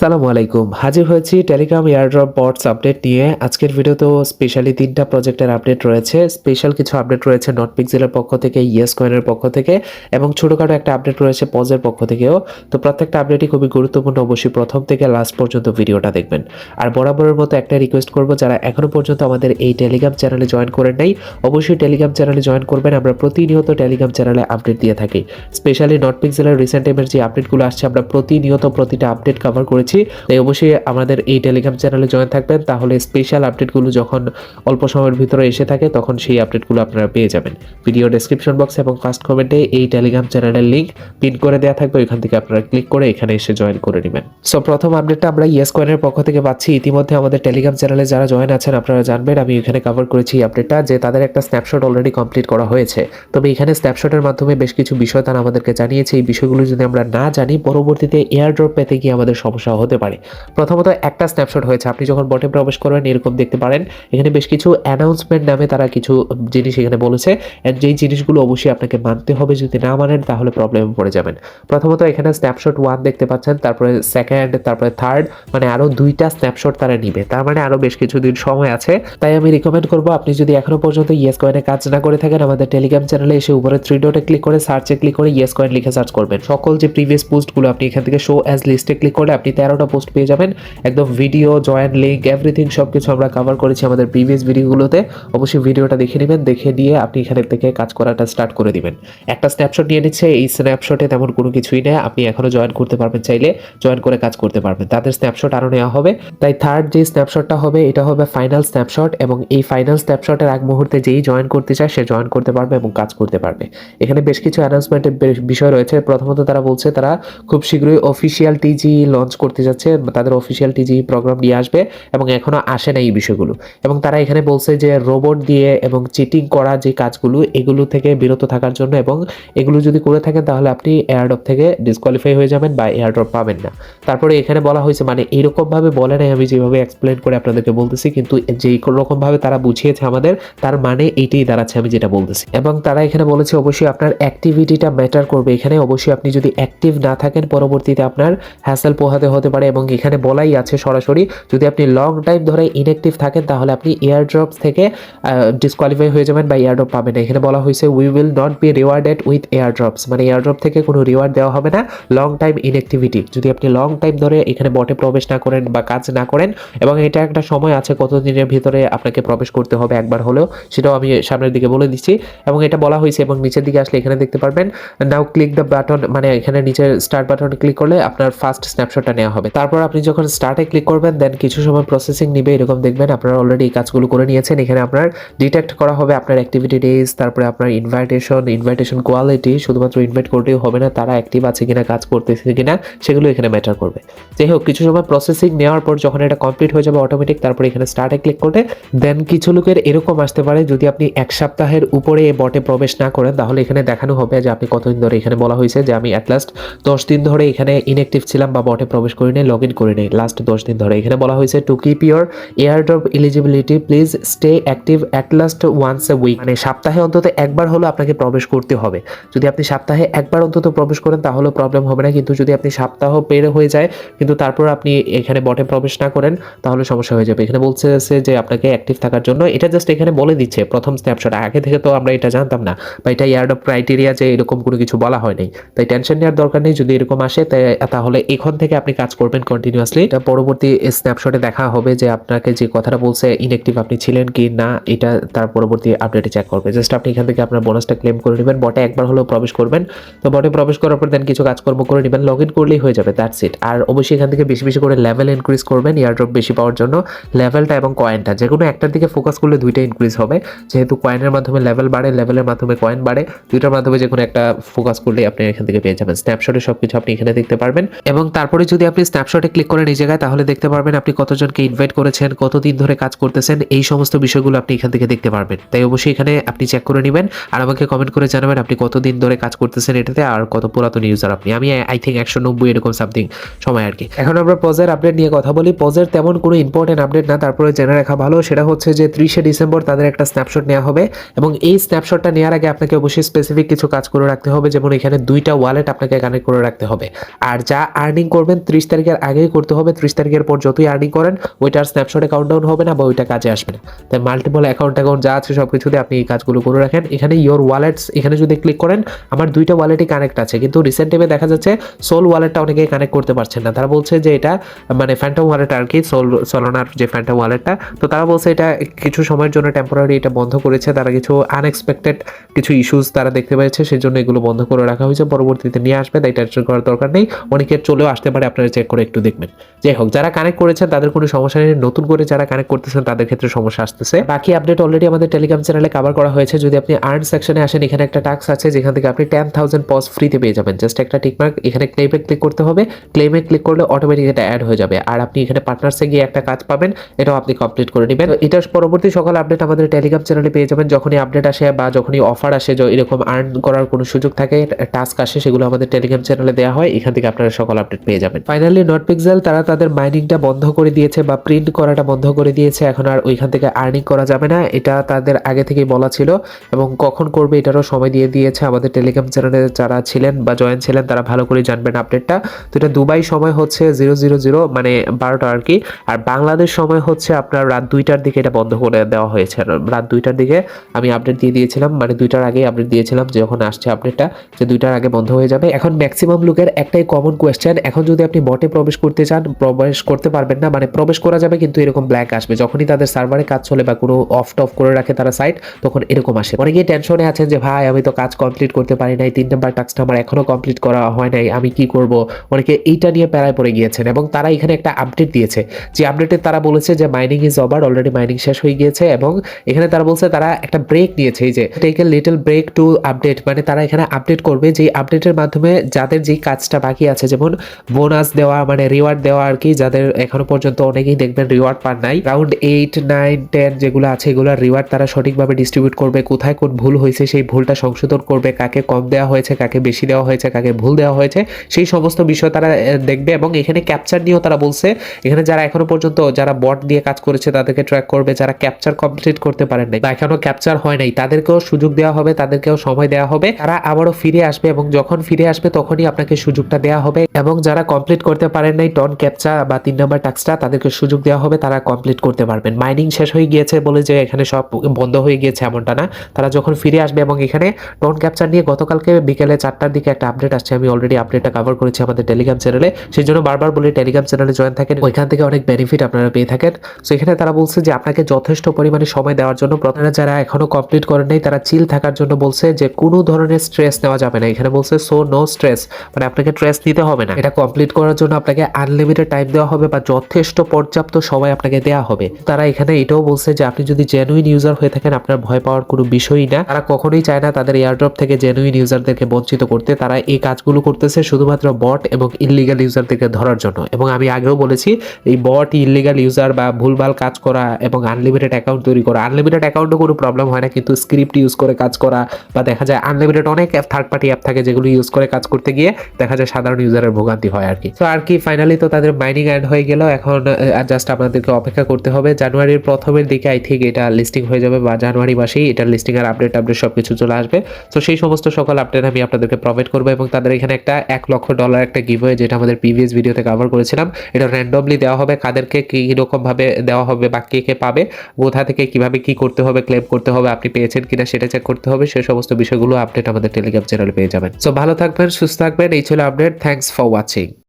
সালামু আলাইকুম। হাজির হয়েছি টেলিগ্রাম এয়ারড্রপ বটস আপডেট নিয়ে। আজকের ভিডিওতেও স্পেশালি তিনটা প্রজেক্টের আপডেট রয়েছে। স্পেশাল কিছু আপডেট রয়েছে নট পিক্সেলের পক্ষ থেকে ইয়েস কয়েনের পক্ষ থেকে এবং ছোটোখাটো একটা আপডেট রয়েছে পজের পক্ষ থেকেও। তো প্রত্যেকটা আপডেটই খুবই গুরুত্বপূর্ণ। অবশ্যই প্রথম থেকে লাস্ট পর্যন্ত ভিডিওটা দেখবেন। আর বরাবরের মতো একটা রিকোয়েস্ট করব, যারা এখনও পর্যন্ত আমাদের এই টেলিগ্রাম চ্যানেলে জয়েন করেন নাই, অবশ্যই টেলিগ্রাম চ্যানেলে জয়েন করবেন। আমরা প্রতিনিয়ত টেলিগ্রাম চ্যানেলে আপডেট দিয়ে থাকি। স্পেশালি নট পিক্সেলের রিসেন্ট টাইমের যে আপডেটগুলো আসছে, আমরা প্রতিনিয়ত প্রতিটা আপডেট কভার করেছি। তাই অবশ্যই আমাদের এই টেলিগ্রাম চ্যানেলে জয়েন থাকবেন। তাহলে স্পেশাল আপডেটগুলো যখন অল্প সময়ের ভিতরে এসে থাকে, তখন সেই আপডেটগুলো আপনারা পেয়ে যাবেন। ভিডিও ডেসক্রিপশন বক্স এবং ফার্স্ট কমেন্টে এই টেলিগ্রাম চ্যানেলের লিঙ্ক পিন করে দেওয়া থাকবে। ওইখান থেকে আপনারা ক্লিক করে এখানে এসে জয়েন করে নেবেন। সো প্রথম আপডেটটা আমরা ইয়েস কয়েনের পক্ষ থেকে পাচ্ছি। ইতিমধ্যে আমাদের টেলিগ্রাম চ্যানেলে যারা জয়েন আছেন, আপনারা জানবেন আমি এখানে কভার করেছি এই আপডেটটা যে তাদের একটা স্ন্যাপশট অলরেডি কমপ্লিট করা হয়েছে। তবে এখানে স্ন্যাপশটের মাধ্যমে বেশ কিছু বিষয় তারা আমাদেরকে জানিয়েছে। এই বিষয়গুলো যদি আমরা না জানি, পরবর্তীতে এয়ারড্রপ পেতে গিয়ে আমাদের সমস্যা হতে পারে। প্রথমত একটা স্ন্যাপশট হয়েছে। আপনি যখন বটে প্রবেশ করবেন, এরকম দেখতে পারেন। এখানে বেশ কিছু অ্যানাউন্সমেন্ট নামে তারা কিছু জিনিস এখানে বলেছে। And যেই জিনিসগুলো অবশ্যই আপনাকে মানতে হবে, যদি না মানেন, তাহলে প্রবলেমে পড়ে যাবেন। প্রথমত এখানে স্ন্যাপশট ওয়ান দেখতে পাচ্ছেন, তারপরে সেকেন্ড তারপরে থার্ড মানে আরও দুইটা স্ন্যাপশট তারা নিবে। তার মানে আরও বেশ কিছুদিন সময় আছে। তাই আমি রিকমেন্ড করব, আপনি যদি এখনও পর্যন্ত ইয়েস কয়েনে কাজ না করে থাকেন, আমাদের টেলিগ্রাম চ্যানেলে এসে উপরে থ্রি ডটে ক্লিক করে সার্চে ক্লিক করে ইয়েস কয়েন লিখে সার্চ করবেন। সকল যে প্রিভিয়াস পোস্টগুলো আপনি এখান থেকে শো অ্যাজ লিস্টে ক্লিক করলে, আপনি তেরোটা পোস্ট পেয়ে যাবেন। একদম ভিডিও জয়েন্ট লিঙ্ক এভরিথিং সব কিছু আমরা কভার করেছি আমাদের প্রিভিয়াস ভিডিওগুলোতে অবশ্যই ভিডিওটা দেখে নেবেন, দেখে নিয়ে আপনি এখানে থেকে কাজ করাটা স্টার্ট করে দিবেন। একটা স্ন্যাপশট নিয়ে নিচ্ছে, এই স্ন্যাপশটে তেমন কোনো কিছুই নেই। আপনি এখনও জয়েন করতে পারবেন চাইলে জয়েন করে কাজ করতে পারবেন। তাদের স্ন্যাপশট আরও নেওয়া হবে। তাই থার্ড যে স্ন্যাপশটটা হবে, এটা হবে ফাইনাল স্ন্যাপশট এবং এই ফাইনাল স্ন্যাপশটের আগ মুহূর্তে যেই জয়েন করতে চায়, সে জয়েন করতে পারবে এবং কাজ করতে পারবে। এখানে বেশ কিছু অ্যানাউন্সমেন্টের বিষয় রয়েছে। প্রথমত তারা বলছে, তারা খুব শীঘ্রই অফিসিয়াল টিজি লঞ্চ করতে যাচ্ছে তাদের অফিসিয়াল টিজি প্রোগ্রাম নিয়ে আসবে এবং এখনও আসে না এই বিষয়গুলো। এবং তারা এখানে বলছে যে রোবট দিয়ে এবং চিটিং করা যে কাজগুলো, এগুলো থেকে বিরত থাকার জন্য এবং এগুলো যদি করে থাকেন তাহলে আপনি এয়ারড্রপ থেকে ডিসকোয়ালিফাই হয়ে যাবেন বা এয়ারড্রপ পাবেন না। তারপরে এখানে বলা হয়েছে মানে এইরকমভাবে বলে নাই আমি যেভাবে এক্সপ্লেন করে আপনাদেরকে বলতেছি, কিন্তু যেই রকমভাবে তারা বুঝিয়েছে আমাদের, তার মানে এইটাই দাঁড়াচ্ছে আমি যেটা বলতেছি। এবং তারা এখানে বলেছে, অবশ্যই আপনার অ্যাক্টিভিটিটা ম্যাটার করবে। এখানে অবশ্যই আপনি যদি অ্যাক্টিভ না থাকেন, পরবর্তীতে আপনার হ্যাসেল পোহাতে হতে পারে এবং এখানে বলাই আছে সরাসরি, যদি আপনি লং টাইম ধরে ইনঅ্যাক্টিভ থাকেন, তাহলে আপনি এয়ারড্রপস থেকে ডিসকোয়ালিফাই হয়ে যাবেন বা এয়ারড্রপ পাবেন না। এখানে বলা হয়েছে we will not be rewarded with airdrops মানে এয়ারড্রপ থেকে কোনো রিওয়ার্ড দেওয়া হবে না লং টাইম ইনঅ্যাক্টিভিটি যদি আপনি লং টাইম ধরে এখানে বটে প্রবেশ না করেন বা কাজ না করেন, এবং এটা একটা সময় আছে কত দিনের ভিতরে আপনাকে প্রবেশ করতে হবে একবার হলেও, সেটাও আমি সামনের দিকে বলে দিচ্ছি। এবং এটা বলা হয়েছে এবং নিচের দিকে আসলে এখানে দেখতে পারবেন নাও ক্লিক দ্য বাটন মানে এখানে নিচের স্টার্ট বাটন ক্লিক করলে আপনার ফার্স্ট স্ন্যাপশটটা নেওয়া হবে। তারপর আপনি যখন স্টার্টে ক্লিক করবেন দেন কিছু সময় প্রসেসিং নিবে, এরকম দেখবেন আপনারা অলরেডি এই কাজগুলো করে নিয়েছেন। এখানে আপনার ডিটেক্ট করা হবে আপনার অ্যাক্টিভিটি ডেজ তারপরে আপনার ইনভাইটেশন ইনভাইটেশন কোয়ালিটি শুধুমাত্র ইনভাইট করলেই হবে না, তারা অ্যাক্টিভ আছে কিনা, কাজ করতেছে কিনা, সেগুলো এখানে ম্যাটার করবে। যাই হোক, কিছু সময় প্রসেসিং নেওয়ার পর যখন এটা কমপ্লিট হয়ে যাবে অটোমেটিক তারপরে এখানে স্টার্টে ক্লিক করলে দেন কিছু লোকের এরকম আসতে পারে, যদি আপনি এক সপ্তাহের উপরে বটে প্রবেশ না করেন, তাহলে এখানে দেখানো হবে যে আপনি কতদিন ধরে এখানে বলা হয়েছে যে আমি অ্যাট লাস্ট দশ দিন ধরে এখানে ইনঅ্যাক্টিভ ছিলাম বা বটে প্রবেশ করি নাই লগ ইন করি নাই লাস্ট দশ দিন ধরে। এখানে বলা হয়েছে to keep your airdrop eligibility please stay active at least once a week মানে সপ্তাহে অন্তত একবার হলো আপনাকে প্রবেশ করতে হবে। যদি আপনি সপ্তাহে একবার অন্তত প্রবেশ করেন, তাহলে প্রবলেম হবে না। কিন্তু যদি আপনি সপ্তাহ পেরে হয়ে যায়, কিন্তু তারপর আপনি এখানে বটে প্রবেশ না করেন, তাহলে সমস্যা হয়ে যাবে। এখানে বলছে যে আপনাকে অ্যাক্টিভ থাকার জন্য, এটা জাস্ট এখানে বলে দিচ্ছে প্রথম স্ন্যাপশট আগে থেকে তো আমরা এটা জানতাম না। বা এটা ইয়ার্ড ক্রাইটেরিয়া যে এরকম কোনো কিছু বলা হয় নাই। তাই টেনশন নেওয়ার দরকার নেই। যদি এরকম আসে তাহলে এখন থেকে আপনি কাজ করবেন কন্টিনিউয়াসলি এটা পরবর্তী স্ন্যাপশটে দেখা হবে যে আপনাকে যে কথাটা বলছে ইনএক্টিভ আপনি ছিলেন কি না, এটা তার পরবর্তী আপডেটে চেক করবে। জাস্ট আপনি এখান থেকে আপনার বোনাসটা ক্লেম করে নেবেন বটে একবার হলেও প্রবেশ করবেন। তো বটে প্রবেশ করার পর দেন কিছু কাজকর্ম করে নেবেন লগ ইন করলেই হয়ে যাবে দ্যাটস ইট আর অবশ্যই এখান থেকে বেশি বেশি করে লেভেল ইনক্রিজ করবেন ইয়ারড্রপ বেশি পাওয়ার জন্য। লেভেলটা এবং কয়েনটা যে কোনো একটার দিকে ফোকাস করলে দুইটা ইনক্রিজ হবে। যেহেতু কয়েনের মাধ্যমে লেভেল বাড়ে লেভেলের মাধ্যমে কয়েন বাড়ে, দুইটার মাধ্যমে যে কোনো একটা ফোকাস করলেই আপনি এখান থেকে পেয়ে যাবেন। স্ন্যাপশটে সব কিছু আপনি এখানে দেখতে পারবেন। এবং তারপরে যদি আপনি স্ন্যাপশটে ক্লিক করেন এই জায়গায়, তাহলে দেখতে পারবেন আপনি কতজনকে ইনভাইট করেছেন, কতদিন ধরে কাজ করতেছেন, এই সমস্ত বিষয়গুলো আপনি এখান থেকে দেখতে পারবেন। তাই অবশ্যই এখানে আপনি চেক করে নেবেন আর আমাকে কমেন্ট করে জানাবেন আপনি কতদিন ধরে কাজ করতেছেন এটাতে আর কত পুরাতন ইউজার আপনি। আমি আই থিঙ্ক একশো নব্বই এরকম সামথিং সময় আর কি। এখন আমরা পজের আপডেট নিয়ে কথা বলি। পজের তেমন কোনো ইম্পর্টেন্ট আপডেট না, তারপরে জেনে রাখা ভালো, সেটা হচ্ছে যে ত্রিশে ডিসেম্বর তাদের একটা স্ন্যাপশট নেওয়া হবে এবং এই স্ন্যাপশটটা নেওয়ার আগে আপনাকে অবশ্যই স্পেসিফিক কিছু কাজ করে রাখতে হবে, যেমন এখানে দুইটা ওয়ালেট আপনাকে কানেক্ট করে রাখতে হবে। আর যা আর্নিং করবেন ত্রিশ তারিখের আগেই করতে হবে, ত্রিশ তারিখের পর যতই আর্নিং করেন, ওইটার স্ন্যাপশটে কাউন্টডাউন হবে না বা ওইটা কাজে আসবে না। তাই মাল্টিপল অ্যাকাউন্ট অ্যাকাউন্ট যা আছে সব কিছুতে আপনি এই কাজগুলো করে রাখেন। এখানে ইয়োর ওয়ালেটস এখানে যদি ক্লিক করেন, আমার দুইটা ওয়ালেটই কানেক্ট আছে। কিন্তু রিসেন্ট টাইমে দেখা যাচ্ছে সোল ওয়ালেটটা অনেকেই কানেক্ট করতে পারছেন না। তারা বলছে যে এটা মানে ফ্যান্টম ওয়ালেট আর কি সোল সলোনার যে ফ্যান্টম ওয়ালেটটা তো তারা বলছে এটা কিছু সময়ের জন্য টেম্পোরারি এটা বন্ধ করেছে। তারা কিছু আনএক্সপেক্টেড কিছু ইস্যুস তারা দেখতে পেয়েছে সেই জন্য এগুলো বন্ধ করে রাখা হয়েছে। পরবর্তীতে নিয়ে আসবে, তাই টেনশন করার দরকার নেই। অনেকের চলেও আসতে পারে আপনারা চেক করে একটু দেখবেন। যাই হোক, যারা কানেক্ট করেছেন তাদের কোনো সমস্যা নেই। নতুন করে যারা কানেক্ট করতেছেন, তাদের ক্ষেত্রে সমস্যা আসতেছে। বাকি আপডেট অলরেডি আমাদের টেলিগ্রাম চ্যানেলে কভার করা হয়েছে। যদি আপনি আর্ন সেকশনে আসেন, এখানে একটা টাক্স আছে, যেখান থেকে আপনি টেন থাউজেন্ড পজ ফ্রিতে পেয়ে যাবেন। জাস্ট একটা টিকমার্ক এখানে ক্লেমে ক্লিক করতে হবে। ক্লেমে ক্লিক করলে অটোমেটিক এটা অ্যাড হয়ে যাবে। আর আপনি এখানে পার্টনার্সে গিয়ে একটা কাজ পাবেন, এটাও আপনি কমপ্লিট করে নেবেন। এটার পরবর্তী সকল আপডেট আমাদের টেলিগ্রাম চ্যানেলে পেয়ে যাবেন। যখনই আপডেট আসে বা যখনই অফার আসে এরকম আর্ন করার কোনো সুযোগ থাকে টাস্ক আসে, সেগুলো আমাদের টেলিগ্রাম চ্যানেলে দেওয়া হয়। এখান থেকে আপনারা সকল আপডেট পেয়ে যাবেন। ফাইনালি নট পিক্সেল তারা তাদের মাইনিংটা বন্ধ করে দিয়েছে বা প্রিন্ট করাটা বন্ধ করে দিয়েছে। এখন আর ওইখান থেকে আর্নিং করা যাবে না। এটা তাদের আগে থেকেই বলা ছিল এবং কখন করবে এটারও সময় দিয়ে দিয়েছে আমাদের টেলিগ্রাম চ্যানেলে যারা ছিলেন বা জয়েন ছিলেন তারা ভালো করে জানবেন আপডেটটা। তো এটা দুবাই সময় হচ্ছে জিরো জিরো জিরো মানে বারোটা আর কি। আর বাংলাদেশ সময় হচ্ছে আপনার রাত দুইটার দিকে এটা বন্ধ করে দেওয়া হয়েছে। রাত দুইটার দিকে আমি আপডেট দিয়ে দিয়েছিলাম মানে দুইটার আগেই আপডেট দিয়েছিলাম যখন আসছে আপডেটটা, যে দুইটার আগে বন্ধ হয়ে যাবে। এখন ম্যাক্সিমাম লোকের একটাই কমন কোয়েশ্চেন এখন যদি আপনি বটে প্রবেশ করতে চান, প্রবেশ করতে পারবেন না মানে প্রবেশ করা যাবে কিন্তু এরকম ব্ল্যাক আসবে। যখনই তাদের সার্ভারে কাজ চলে বা কোনো অফ টফ করে রাখে তারা সাইট তখন এরকম আসে। অনেকেই টেনশনে আছেন যে, ভাই, আমি তো কাজ কমপ্লিট করতে পারি নাই, তিন নাম্বার টাস্কটা আমার এখনও কমপ্লিট করা হয় নাই, আমি কি করব? অনেকে এইটা নিয়ে প্যারায় পড়ে গিয়েছেন এবং তারা এখানে একটা আপডেট দিয়েছে। যে আপডেটে তারা বলেছে যে mining is over already mining শেষ হয়ে গিয়েছে এবং এখানে তারা বলছে, তারা একটা ব্রেক নিয়েছে, এই যে take a little break to update মানে তারা এখানে আপডেট করবে যে আপডেটের মাধ্যমে যাদের যেই কাজটা বাকি আছে, যেমন বোনাস দেওয়া মানে রিওয়ার্ড দেওয়া আর কি, যাদের এখনও পর্যন্ত অনেকেই দেখবেন রিওয়ার্ড পান নাই। রাউন্ড এইট নাইন টেন যেগুলো আছে এগুলো রিওয়ার্ড তারা সঠিকভাবে ডিস্ট্রিবিউট করবে, কোথায় কোন ভুল হয়েছে, সেই ভুলটা সংশোধন করবে, কাকে কম দেওয়া হয়েছে, কাকে বেশি দেওয়া হয়েছে, কাকে ভুল দেওয়া হয়েছে, সেই সমস্ত বিষয় তারা দেখবে এবং এখানে ক্যাপচার নিয়েও তারা বলছে, এখানে যারা এখনও পর্যন্ত যারা বট দিয়ে কাজ করেছে, তাদেরকে ট্র্যাক করবে, যারা ক্যাপচার কমপ্লিট করতে পারেন নাই, বা এখনও ক্যাপচার হয় নাই, তাদেরকেও সুযোগ দেওয়া হবে, তাদেরকেও সময় দেওয়া হবে, তারা আবারও ফিরে আসবে এবং যখন ফিরে আসবে, তখনই আপনাকে সুযোগটা দেওয়া হবে এবং যারা কমপ্লিট করতে পারেন নাই, টন, ক্যাপচা বা তিন নম্বর টাস্কটা তাদেরকে সুযোগ দেওয়া হবে, তারা কমপ্লিট করতে পারবেন। মাইনিং শেষ হয়ে গিয়েছে বলে যে এখানে সব বন্ধ হয়ে গিয়েছে এমনটা না। তারা যখন ফিরে আসবে এবং এখানে টোন ক্যাপচার নিয়ে গতকালকে বিকেলে চারটার দিকে একটা আপডেট আসছে। আমি অলরেডি আপডেটটা কভার করেছি আমাদের টেলিগ্রাম চ্যানেলে সেই জন্য বারবার বলি টেলিগ্রাম চ্যানেলে জয়েন থাকেন, ওইখান থেকে অনেক বেনিফিট আপনারা পেয়ে থাকেন। সো এখানে তারা বলছে যে আপনাকে যথেষ্ট পরিমাণে সময় দেওয়ার জন্য আপনারা যারা এখনও কমপ্লিট করেন নাই, তারা চিল থাকার জন্য বলছে যে কোনো ধরনের স্ট্রেস নেওয়া যাবে না। এখানে বলছে সো নো স্ট্রেস মানে আপনাকে স্ট্রেস নিতে হবে না। এটা কমপ্লিট করার জন্য আপনাকে আনলিমিটেড টাইম দেওয়া হবে বা যথেষ্ট পর্যাপ্ত সময় আপনাকে দেওয়া হবে। তারা এখানে এটাও বলছে যে, আপনি যদি জেনুইন ইউজার হয়ে থাকেন, আপনার ভয় পাওয়ার কোনো বিষয়ই না। তারা কখনোই চায় না তাদের এয়ারড্রপ থেকে জেনুইন ইউজারদেরকে বঞ্চিত করতে। তারা এই কাজগুলো করতেছে শুধুমাত্র বট এবং ইলিগাল ইউজারদেরকে ধরার জন্য। এবং আমি আগেও বলেছি, এই বট ইলিগাল ইউজার বা ভুলভাল কাজ করা এবং আনলিমিটেড অ্যাকাউন্ট তৈরি করা। আনলিমিটেড অ্যাকাউন্টও কোনো প্রবলেম হয় না, কিন্তু স্ক্রিপ্ট ইউজ করে কাজ করা বা দেখা যায় আনলিমিটেড অনেক অ্যাপ থার্ড পার্টি অ্যাপ থাকে যেগুলো ইউজ করে কাজ করতে গিয়ে দেখা যায় সাধারণ ইউজারের ভোগান্তি হয় আর কি। তো আর কি ফাইনালি তো তাদের মাইনিং অ্যাড হয়ে গেল। এখন জাস্ট আপনাদেরকে অপেক্ষা করতে হবে। জানুয়ারির প্রথমের দিকে আই থিঙ্ক এটা লিস্টিং হয়ে যাবে বা জানুয়ারি মাসেই এটা লিস্টিং আর আপডেট আপডেট সব কিছু চলে আসবে। তো সেই সমস্ত সকল আপডেট আমি আপনাদেরকে প্রোভাইড করব এবং তাদের এখানে একটা এক লক্ষ ডলার একটা গিভওয়ে যেটা আমাদের প্রিভিয়াস ভিডিওতে কভার করেছিলাম। এটা র্যান্ডমলি দেওয়া হবে, কাদেরকে কী রকম ভাবে দেওয়া হবে বা কে কে পাবে, কোথা থেকে কীভাবে কি করতে হবে ক্লেম করতে হবে, আপনি পেয়েছেন কিনা সেটা চেক করতে হবে। সেই সমস্ত বিষয়গুলো আপডেট আমাদের টেলিগ্রাম চ্যানেলে পেয়ে যাবেন। সো ভালো থাকবেন, সুস্থ থাকবেন, এই ছিল আপডেট থ্যাংকস ফর ওয়াচিং